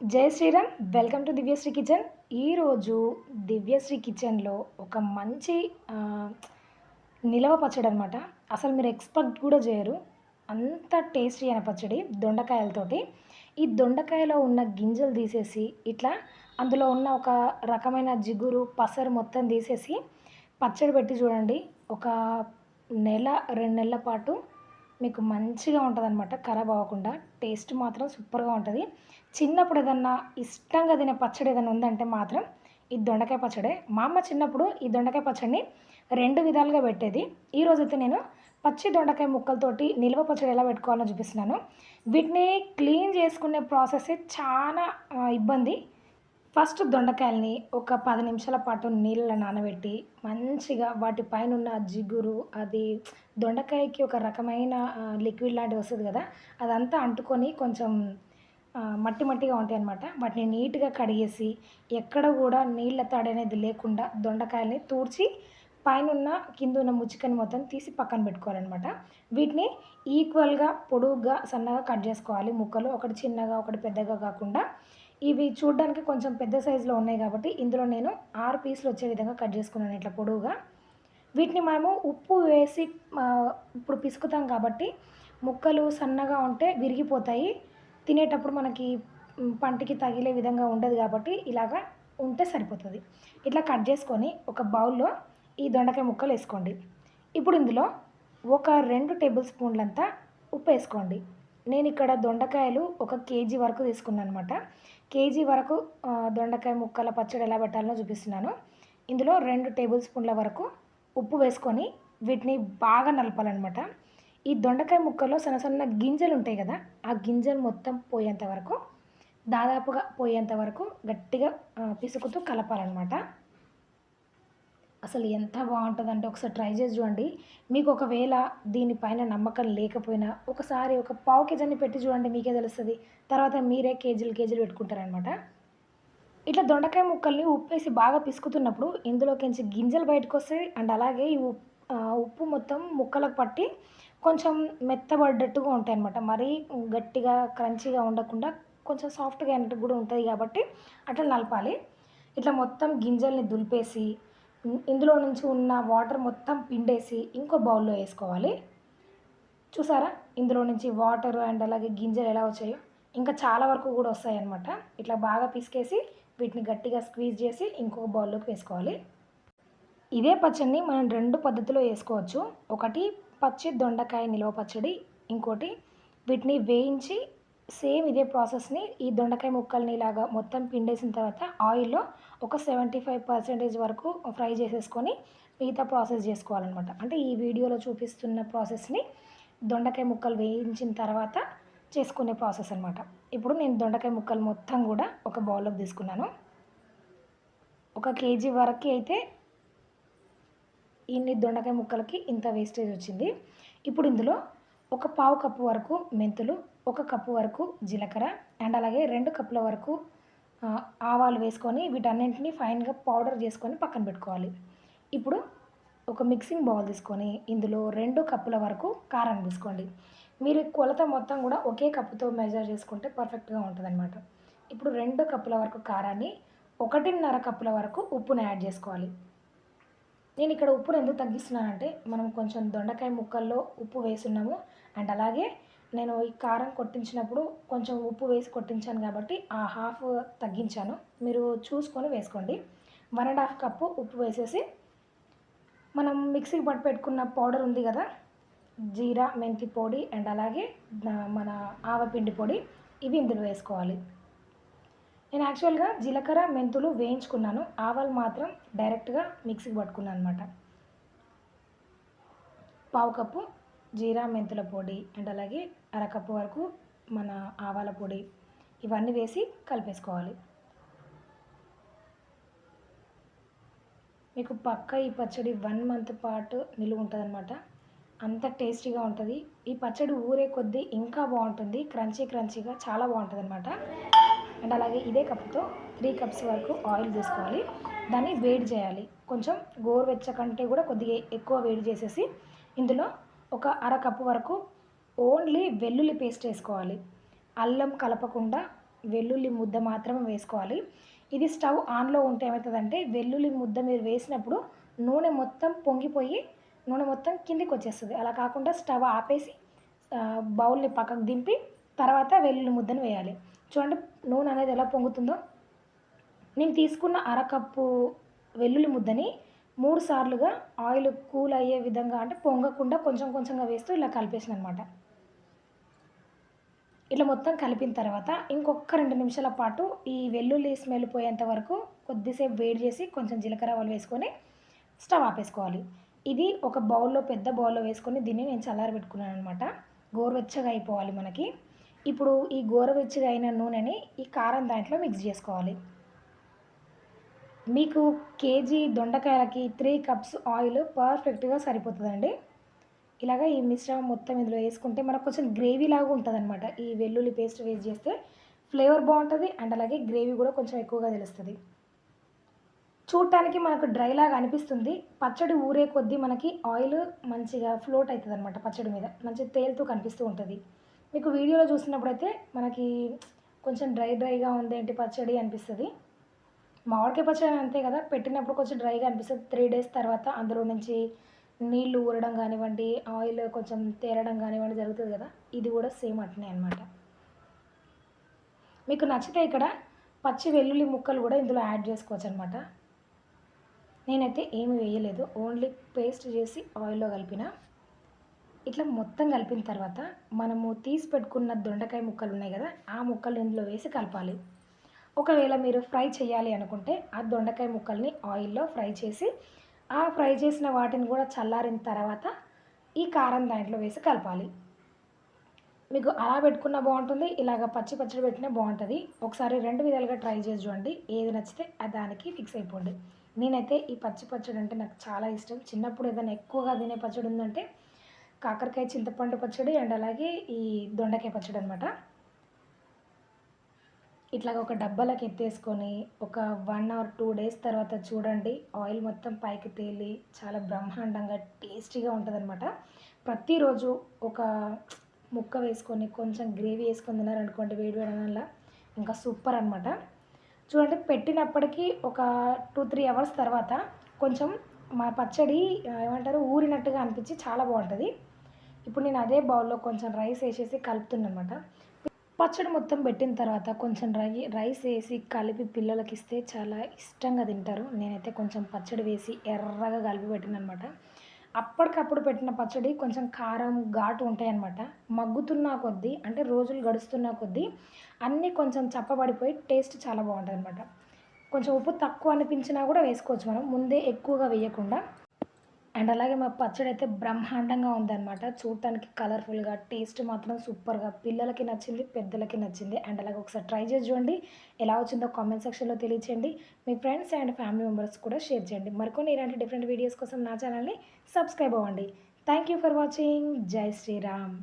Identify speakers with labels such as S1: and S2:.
S1: Jai Shriram welcome to Divyasri kitchen. ఈరోజు దివ్యశ్రీ కిచెన్లో ఒక మంచి నిలవ పచ్చడి అనమాట అసలు మీరు ఎక్స్పెక్ట్ కూడా చేయరు. అంత టేస్టీ అయిన పచ్చడి దొండకాయలతోటి. ఈ దొండకాయలో ఉన్న గింజలు తీసేసి ఇట్లా అందులో ఉన్న ఒక రకమైన జిగురు పసరు మొత్తం తీసేసి పచ్చడి పెట్టి చూడండి. ఒక నెల రెండు నెలల పాటు మీకు మంచిగా ఉంటుంది అనమాట ఖరాబ్ అవ్వకుండా. టేస్ట్ మాత్రం సూపర్గా ఉంటుంది. చిన్నప్పుడు ఏదన్నా ఇష్టంగా తినే పచ్చడి ఏదైనా ఉందంటే మాత్రం ఈ దొండకాయ పచ్చడే. మా అమ్మ చిన్నప్పుడు ఈ దొండకాయ పచ్చడిని రెండు విధాలుగా పెట్టేది. ఈరోజు అయితే నేను పచ్చి దొండకాయ ముక్కలతోటి నిల్వ పచ్చడి ఎలా పెట్టుకోవాలో చూపిస్తున్నాను. వీటిని క్లీన్ చేసుకునే ప్రాసెస్ చాలా ఇబ్బంది. ఫస్ట్ దొండకాయల్ని ఒక పది నిమిషాల పాటు నీళ్ళలో నానబెట్టి మంచిగా వాటి పైన ఉన్న జిగురు అది దొండకాయకి ఒక రకమైన లిక్విడ్ లాంటిది వస్తుంది కదా అదంతా అంటుకొని కొంచెం మట్టి మట్టిగా ఉంటాయి అన్నమాట. వాటిని నీట్గా కడిగేసి ఎక్కడ కూడా నీళ్ళ తడి అనేది లేకుండా దొండకాయల్ని తూడ్చి పైన ఉన్న కింద ఉన్న ముచ్చికని మొత్తం తీసి పక్కన పెట్టుకోవాలన్నమాట. వీటిని ఈక్వల్గా పొడుగ్గా సన్నగా కట్ చేసుకోవాలి ముక్కలు. ఒకటి చిన్నగా ఒకటి పెద్దగా కాకుండా ఇవి చూడడానికి కొంచెం పెద్ద సైజులో ఉన్నాయి కాబట్టి ఇందులో నేను ఆరు పీసులు వచ్చే విధంగా కట్ చేసుకున్నాను ఇట్లా పొడువుగా. వీటిని మనము ఉప్పు వేసి ఇప్పుడు పిసుకుతాం కాబట్టి ముక్కలు సన్నగా ఉంటే విరిగిపోతాయి. తినేటప్పుడు మనకి పంటికి తగిలే విధంగా ఉండదు కాబట్టి ఇలాగా ఉంటే సరిపోతుంది. ఇట్లా కట్ చేసుకొని ఒక బౌల్లో ఈ దొండకాయ ముక్కలు వేసుకోండి. ఇప్పుడు ఇందులో ఒక రెండు టేబుల్ స్పూన్లంతా ఉప్పు వేసుకోండి. నేను ఇక్కడ దొండకాయలు ఒక కేజీ వరకు తీసుకున్నాను అనమాట కేజీ వరకు దొండకాయ ముక్కల పచ్చడి ఎలా పెట్టాలో చూపిస్తున్నాను. ఇందులో రెండు టేబుల్ స్పూన్ల వరకు ఉప్పు వేసుకొని వీటిని బాగా నలపాలన్నమాట. ఈ దొండకాయ ముక్కలో సన్న సన్న గింజలు ఉంటాయి కదా ఆ గింజలు మొత్తం పోయేంత వరకు దాదాపుగా పోయేంత వరకు గట్టిగా పిసుకుతూ కలపాలన్నమాట. అసలు ఎంత బాగుంటుందంటే ఒకసారి ట్రై చేసి చూడండి. మీకు ఒకవేళ దీనిపైన నమ్మకం లేకపోయినా ఒకసారి ఒక పావు కేజీని పెట్టి చూడండి మీకే తెలుస్తుంది. తర్వాత మీరే కేజీలు కేజీలు పెట్టుకుంటారనమాట ఇట్లా దొండకాయ ముక్కల్ని ఉప్పు వేసి బాగా పిసుకుతున్నప్పుడు ఇందులోకించి గింజలు బయటకు వస్తాయి అండ్ అలాగే ఈ ఉప్పు మొత్తం ముక్కలకు పట్టి కొంచెం మెత్తబడ్డట్టుగా ఉంటాయి అనమాట మరీ గట్టిగా క్రంచిగా ఉండకుండా కొంచెం సాఫ్ట్గా అయినట్టు కూడా ఉంటుంది కాబట్టి అట్లా నలపాలి. ఇట్లా మొత్తం గింజల్ని దులిపేసి ఇందులో నుంచి ఉన్న వాటర్ మొత్తం పిండేసి ఇంకో బౌల్లో వేసుకోవాలి. చూసారా? ఇందులో నుంచి వాటర్ అండ్ అలాగే గింజలు ఎలా వచ్చాయో? ఇంకా చాలా వరకు కూడా వస్తాయి అనమాట ఇట్లా బాగా పిసికేసి వీటిని గట్టిగా స్క్వీజ్ చేసి ఇంకొక బౌల్లోకి వేసుకోవాలి. ఇదే పచ్చడిని మనం రెండు పద్ధతిలో వేసుకోవచ్చు. ఒకటి పచ్చి దొండకాయ నిల్వ పచ్చడి ఇంకోటి వీటిని వేయించి సేమ్ ఇదే ప్రాసెస్ని ఈ దొండకాయ ముక్కల్ని ఇలాగా మొత్తం పిండేసిన తర్వాత ఆయిల్లో ఒక సెవెంటీ ఫైవ్ పర్సెంటేజ్ వరకు ఫ్రై చేసేసుకొని మిగతా ప్రాసెస్ చేసుకోవాలన్నమాట. అంటే ఈ వీడియోలో చూపిస్తున్న ప్రాసెస్ని దొండకాయ ముక్కలు వేయించిన తర్వాత చేసుకునే ప్రాసెస్ అనమాట ఇప్పుడు నేను దొండకాయ ముక్కలు మొత్తం కూడా ఒక బౌల్లోకి తీసుకున్నాను. ఒక కేజీ వరకు అయితే ఇన్ని దొండకాయ ముక్కలకి ఇంత వేస్టేజ్ వచ్చింది. ఇప్పుడు ఇందులో ఒక పావు కప్పు వరకు మెంతులు ఒక కప్పు వరకు జీలకర్ర అండ్ అలాగే రెండు కప్పుల వరకు ఆవాలు వేసుకొని వీటన్నింటినీ ఫైన్గా పౌడర్ చేసుకొని పక్కన పెట్టుకోవాలి. ఇప్పుడు ఒక మిక్సింగ్ బౌల్ తీసుకొని ఇందులో రెండు కప్పుల వరకు కారం తీసుకోండి మీరు కొలత మొత్తం కూడా ఒకే కప్పుతో మెజర్ చేసుకుంటే పర్ఫెక్ట్గా ఉంటుంది ఇప్పుడు రెండు కప్పుల వరకు కారాన్ని ఒకటిన్నర కప్పుల వరకు ఉప్పుని యాడ్ చేసుకోవాలి. నేను ఇక్కడ ఉప్పును ఎందుకు తగ్గిస్తున్నానంటే మనం కొంచెం దొండకాయ ముక్కల్లో ఉప్పు వేసున్నాము. అండ్ అలాగే నేను ఈ కారం కొట్టించినప్పుడు కొంచెం ఉప్పు వేసి కొట్టించాను కాబట్టి ఆ హాఫ్ తగ్గించాను. మీరు చూసుకొని వేసుకోండి. వన్ అండ్ హాఫ్ కప్పు ఉప్పు వేసేసి మనం మిక్సీకి పట్టు పెట్టుకున్న పౌడర్ ఉంది కదా జీరా మెంతి పొడి అండ్ అలాగే మన ఆవపిండి పొడి ఇవి ఇందులో వేసుకోవాలి. నేను యాక్చువల్గా జీలకర్ర మెంతులు వేయించుకున్నాను. ఆవాలు మాత్రం డైరెక్ట్గా మిక్సీకి పట్టుకున్నాను అనమాట పావు కప్పు జీరా మెంతుల పొడి అండ్ అలాగే అరకప్పు వరకు మన ఆవాల పొడి ఇవన్నీ వేసి కలిపేసుకోవాలి. మీకు పక్క ఈ పచ్చడి వన్ మంత్ పాటు నిలువ ఉంటుందన్నమాట. అంత టేస్టీగా ఉంటుంది. ఈ పచ్చడి ఊరే కొద్దీ ఇంకా బాగుంటుంది. క్రంచీ క్రంచీగా చాలా బాగుంటుంది అనమాట అండ్ అలాగే ఇదే కప్తో త్రీ కప్స్ వరకు ఆయిల్ తీసుకోవాలి. దాన్ని వేడి చేయాలి. కొంచెం గోరువెచ్చ కంటే కూడా కొద్దిగా ఎక్కువ వేడి చేసేసి ఇందులో ఒక అర కప్పు వరకు ఓన్లీ వెల్లుల్లి పేస్ట్ వేసుకోవాలి. అల్లం కలపకుండా వెల్లుల్లి ముద్ద మాత్రమే వేసుకోవాలి. ఇది స్టవ్ ఆన్లో ఉంటే ఏమవుతుందంటే వెల్లుల్లి ముద్ద మీరు వేసినప్పుడు నూనె మొత్తం పొంగిపోయి నూనె మొత్తం కిందికి వచ్చేస్తుంది. అలా కాకుండా స్టవ్ ఆపేసి బౌల్ని పక్కకు దింపి తర్వాత వెల్లుల్లి ముద్దను వేయాలి. చూడండి నూనె అనేది ఎలా పొంగుతుందో. నేను తీసుకున్న అరకప్పు వెల్లుల్లి ముద్దని మూడు సార్లుగా ఆయిల్ కూల్ అయ్యే విధంగా అంటే పొంగకుండా కొంచెం కొంచెంగా వేస్తూ ఇలా కలిపేసిన అనమాట ఇట్లా మొత్తం కలిపిన తర్వాత ఇంకొక రెండు నిమిషాల పాటు ఈ వెల్లుల్లి స్మెల్ పోయేంత వరకు కొద్దిసేపు వేడి చేసి కొంచెం జీలకర్ర ఆవాలు వేసుకొని స్టవ్ ఆపేసుకోవాలి. ఇది ఒక బౌల్లో పెద్ద బౌల్లో వేసుకొని దీన్ని నేను చల్లారబెట్టుకున్నాను అనమాట గోరువెచ్చగా అయిపోవాలి మనకి. ఇప్పుడు ఈ గోరువెచ్చగా అయిన నూనెని ఈ కారం దాంట్లో మిక్స్ చేసుకోవాలి. మీకు కేజీ దొండకాయలకి త్రీ కప్స్ ఆయిల్ పర్ఫెక్ట్గా సరిపోతుందండి. ఇలాగ ఈ మిశ్రమం మొత్తం ఇందులో వేసుకుంటే మనకు కొంచెం గ్రేవీ లాగా ఉంటుంది అనమాట ఈ వెల్లుల్లి పేస్ట్ వేస్ట్ చేస్తే ఫ్లేవర్ బాగుంటుంది అండ్ అలాగే గ్రేవీ కూడా కొంచెం ఎక్కువగా తెలుస్తుంది. చూడటానికి మనకు డ్రై లాగా అనిపిస్తుంది. పచ్చడి ఊరే కొద్దీ మనకి ఆయిల్ మంచిగా ఫ్లోట్ అవుతుంది అనమాట పచ్చడి మీద. మంచి తేలుతూ కనిపిస్తూ ఉంటుంది. మీకు వీడియోలో చూసినప్పుడైతే మనకి కొంచెం డ్రై డ్రైగా ఉంది ఏంటి పచ్చడి అనిపిస్తుంది. మామిడికాయ పచ్చడి అంతే కదా పెట్టినప్పుడు కొంచెం డ్రైగా అనిపిస్తుంది. త్రీ డేస్ తర్వాత అందులో నుంచి నీళ్ళు ఊరడం కానివ్వండి ఆయిల్ కొంచెం తేరడం కానివ్వండి జరుగుతుంది కదా ఇది కూడా సేమ్ అట్నే అనమాట మీకు నచ్చితే ఇక్కడ పచ్చి వెల్లుల్లి ముక్కలు కూడా ఇందులో యాడ్ చేసుకోవచ్చు అనమాట నేనైతే ఏమి వేయలేదు ఓన్లీ పేస్ట్ చేసి ఆయిల్లో కలిపిన ఇట్లా మొత్తం కలిపిన తర్వాత మనము తీసి పెట్టుకున్న దొండకాయ ముక్కలు ఉన్నాయి కదా ఆ ముక్కలు ఇందులో వేసి కలపాలి. ఒకవేళ మీరు ఫ్రై చేయాలి అనుకుంటే ఆ దొండకాయ ముక్కల్ని ఆయిల్లో ఫ్రై చేసి ఆ ఫ్రై చేసిన వాటిని కూడా చల్లారిన తర్వాత ఈ కారం దాంట్లో వేసి కలపాలి. మీకు అలా పెట్టుకున్న బాగుంటుంది ఇలాగ పచ్చి పచ్చడి పెట్టినా బాగుంటుంది. ఒకసారి రెండు విధాలుగా ట్రై చేసి చూడండి ఏది నచ్చితే అది దానికి ఫిక్స్ అయిపోండి. నేనైతే ఈ పచ్చి పచ్చడి అంటే నాకు చాలా ఇష్టం. చిన్నప్పుడు ఏదైనా ఎక్కువగా తినే పచ్చడి ఉందంటే కాకరకాయ చింతపండు పచ్చడి అండ్ అలాగే ఈ దొండకాయ పచ్చడి అనమాట ఇట్లాగ ఒక డబ్బాలకు ఎత్తేసుకొని ఒక వన్ అవర్ టూ డేస్ తర్వాత చూడండి ఆయిల్ మొత్తం పైకి తేలి చాలా బ్రహ్మాండంగా టేస్టీగా ఉంటుంది అనమాట ప్రతిరోజు ఒక ముక్క వేసుకొని కొంచెం గ్రేవీ వేసుకొని తినారనుకోండి వేడి వేడి వల్ల ఇంకా సూపర్ అనమాట చూడండి పెట్టినప్పటికీ ఒక టూ త్రీ అవర్స్ తర్వాత కొంచెం మా పచ్చడి ఏమంటారు ఊరినట్టుగా అనిపించి చాలా బాగుంటుంది. ఇప్పుడు నేను అదే బౌల్లో కొంచెం రైస్ వేసేసి కలుపుతున్నమాట పచ్చడి మొత్తం పెట్టిన తర్వాత కొంచెం రై రైస్ వేసి కలిపి పిల్లలకి ఇస్తే చాలా ఇష్టంగా తింటారు. నేనైతే కొంచెం పచ్చడి వేసి ఎర్రగా కలిపి పెట్టినమాట అప్పటికప్పుడు పెట్టిన పచ్చడి కొంచెం కారం ఘాటు ఉంటాయన్నమాట మగ్గుతున్న కొద్దీ అంటే రోజులు గడుస్తున్న కొద్దీ అన్నీ కొంచెం చప్పబడిపోయి టేస్ట్ చాలా బాగుంటుంది అనమాట కొంచెం ఉప్పు తక్కువ అనిపించినా కూడా వేసుకోవచ్చు మనం. ముందే ఎక్కువగా వేయకుండా అండ్ అలాగే మా పచ్చడి అయితే బ్రహ్మాండంగా ఉందన్నమాట. చూడటానికి కలర్ఫుల్గా టేస్ట్ మాత్రం సూపర్గా పిల్లలకి నచ్చింది పెద్దలకి నచ్చింది. అండ్ అలాగే ఒకసారి ట్రై చేసి చూడండి. ఎలా వచ్చిందో కామెంట్ సెక్షన్లో తెలియచేయండి. మీ ఫ్రెండ్స్ అండ్ ఫ్యామిలీ మెంబర్స్ కూడా షేర్ చేయండి. మరికొన్ని ఇలాంటి డిఫరెంట్ వీడియోస్ కోసం నా ఛానల్ని సబ్స్క్రైబ్ అవ్వండి. థ్యాంక్ యూ ఫర్ వాచింగ్ జై శ్రీరామ్